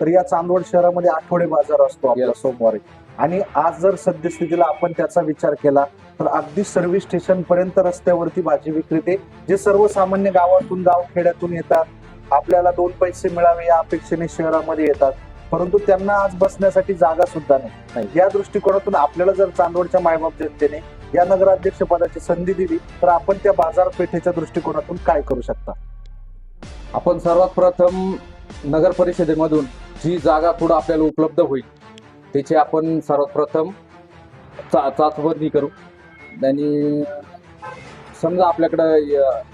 तर या चांदवड शहरामध्ये आठवडे बाजार असतो आपला सोमवारी. आणि आज जर सद्यस्थितीला आपण त्याचा विचार केला तर अगदी सर्व्हिस स्टेशन पर्यंत रस्त्यावरती भाजी विक्रेते जे सर्वसामान्य गावातून गाव खेड्यातून येतात आपल्याला दोन पैसे मिळावे या अपेक्षेने शहरामध्ये येतात. परंतु त्यांना आज बसण्यासाठी जागा सुद्धा नाही. या दृष्टिकोनातून आपल्याला जर चांदवडच्या मायबाप जनतेने या नगराध्यक्ष पदाची संधी दिली तर आपण त्या बाजारपेठेच्या दृष्टिकोनातून काय करू शकता? आपण सर्वात प्रथम नगर परिषदेमधून जी जागा थोडं आपल्याला उपलब्ध होईल त्याची आपण सर्वप्रथम चा चाचबंदी करू. आणि समजा आपल्याकडं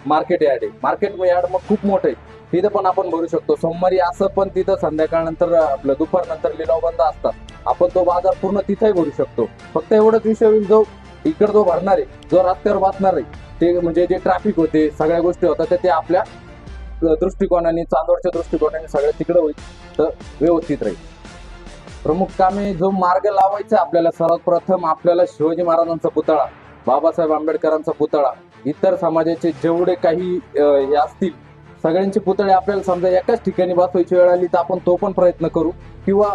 मार्केट यार्ड आहे. मार्केट यार्ड मग खूप मोठं आहे. तिथं पण आपण भरू शकतो. सोमवारी असं पण तिथं संध्याकाळनंतर आपलं दुपारनंतर लिलाव बंद असतात. आपण तो बाजार पूर्ण तिथंही भरू शकतो. फक्त एवढंच विषय होईल जो इकडं जो भरणार आहे जो रस्त्यावर वाचणार आहे ते म्हणजे जे ट्रॅफिक होते सगळ्या गोष्टी होतात तर ते आपल्या दृष्टिकोनाने चांदोडच्या दृष्टिकोनाने सगळं तिकडे होईल तर व्यवस्थित राहील. प्रमुख कामे जो मार्ग लावायचा आपल्याला सर्वात प्रथम आपल्याला शिवाजी महाराजांचा पुतळा बाबासाहेब आंबेडकरांचा पुतळा इतर समाजाचे जेवढे काही हे असतील सगळ्यांचे पुतळे आपल्याला समजा एकाच ठिकाणी बसवायची वेळ आली तर आपण तो पण प्रयत्न करू. किंवा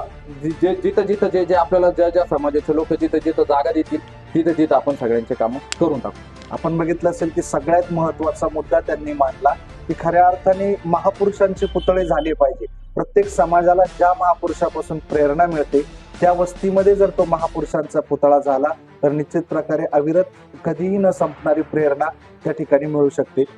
जे जिथं जिथं जे जे आपल्याला ज्या ज्या समाजाचे लोक जिथं जिथं जागा देतील तिथं तिथं आपण सगळ्यांचे कामं करून टाकू. आपण बघितलं असेल की सगळ्यात महत्त्वाचा मुद्दा त्यांनी मांडला की खऱ्या अर्थाने महापुरुषांचे पुतळे झाले पाहिजे. प्रत्येक समाजाला ज्या महापुरुषापासून प्रेरणा मिळते त्या वस्तीमध्ये जर तो महापुरुषांचा पुतळा झाला तर निश्चित प्रकारे अविरत कधीही न संपणारी प्रेरणा त्या ठिकाणी मिळू शकते.